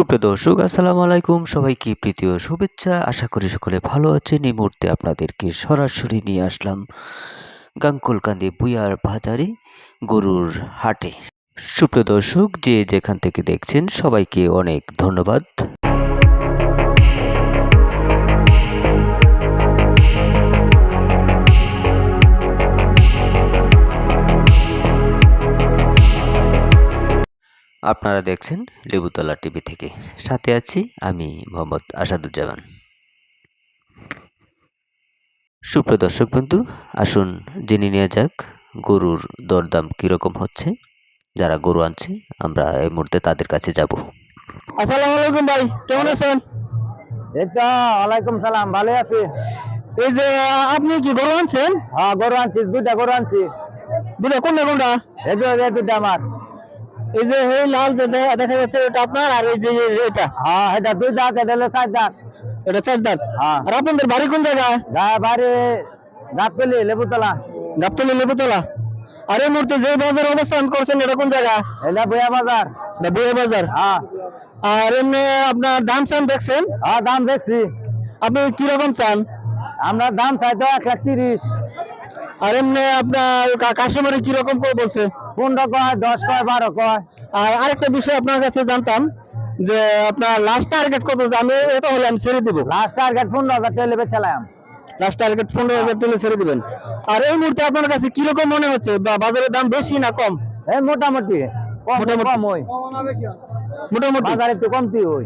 সুপ্রিয় দর্শক, আসসালামু আলাইকুম। সবাইকে প্রীতীয় শুভেচ্ছা। আশা করি সকলে ভালো আছেন। এই মুহূর্তে আপনাদেরকে সরাসরি নিয়ে আসলাম গাঙ্কুলকান্দি বুয়ার বাজারে গরুর হাটে। সুপ্রিয় দর্শক, যে যেখান থেকে দেখছেন, সবাইকে অনেক ধন্যবাদ। আপনারা দেখছেন লেবুতলা টিভি থেকে। সাথে আছি আমি মোহাম্মদ আসাদুজ্জামান। সুপ্রিয় দর্শক বন্ধু আসুন জেনে নেওয়া যাক গরুর দরদাম কীরকম হচ্ছে। যারা গরু আনছে আমরা এই মুহূর্তে তাদের কাছে যাব। আসসালামু আলাইকুম ভাই কেমন আছেন? ওয়ালাইকুম সালাম ভালো আছি। এই যে আপনি কি গরু আনছেন? হ্যাঁ গরু আনছি দুইটা গরু আনছি। দুটো কোনটা কোনটা? এই দুইটা আমার। এই যে এই লাল যে দেখা যাচ্ছে এটা আপনার আর এই যে এটা হ্যাঁ। এটা দুই দাঁত এটা হলো চার দাঁত। এটা চার দাঁত। হ্যাঁ। আর আপনাদের বাড়ি কোন জায়গায়? বাড়ি গাতপলি লেবুতলা। গাবতলি লেবুতলা। আর এই মুহূর্তে যে বাজার অবস্থান করছেন এটা কোন জায়গা? এটা বইয়া বাজার। বুয়ে বাজার। হ্যাঁ। আর এমনি আপনার দাম চান দেখছেন? হ্যাঁ দাম দেখছি। আপনি কীরকম চান? আমরা দাম চাই তো এক লাখ তিরিশ। আর এমনি আপনার কা- কাস্টমারে কীরকম করে বলছে? পনেরো কয় দশ কয় বারো কয়। আর আরেকটা বিষয় আপনার কাছে জানতাম যে আপনার লাস্ট টার্গেট কত আমি এটা হলে আমি ছেড়ে দিব। লাস্ট টার্গেট পনেরো হাজার টাকা লেবে চালাম লাস্ট টার্গেট পনেরো হাজার তুলে ছেড়ে দিবেন। আর এই মুহূর্তে আপনার কাছে কীরকম মনে হচ্ছে? বাজারের দাম বেশি না কম? মোটামুটি কম মোটামুটি। কম ওই। মোটামুটি। বাজার একটু কমতি ওই।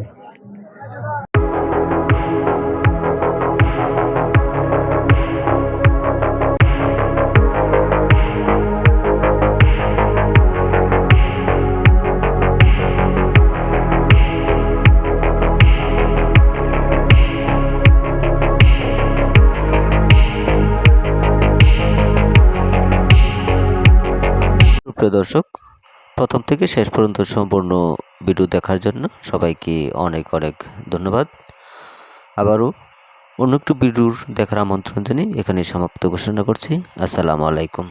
সুপ্রিয় দর্শক, প্রথম থেকে শেষ পর্যন্ত সম্পূর্ণ ভিডিও দেখার জন্য সবাইকে অনেক অনেক ধন্যবাদ। আবারও অন্য একটু ভিডিওর দেখার আমন্ত্রণ জানিয়ে এখানে সমাপ্ত ঘোষণা করছি। আসসালামু আলাইকুম।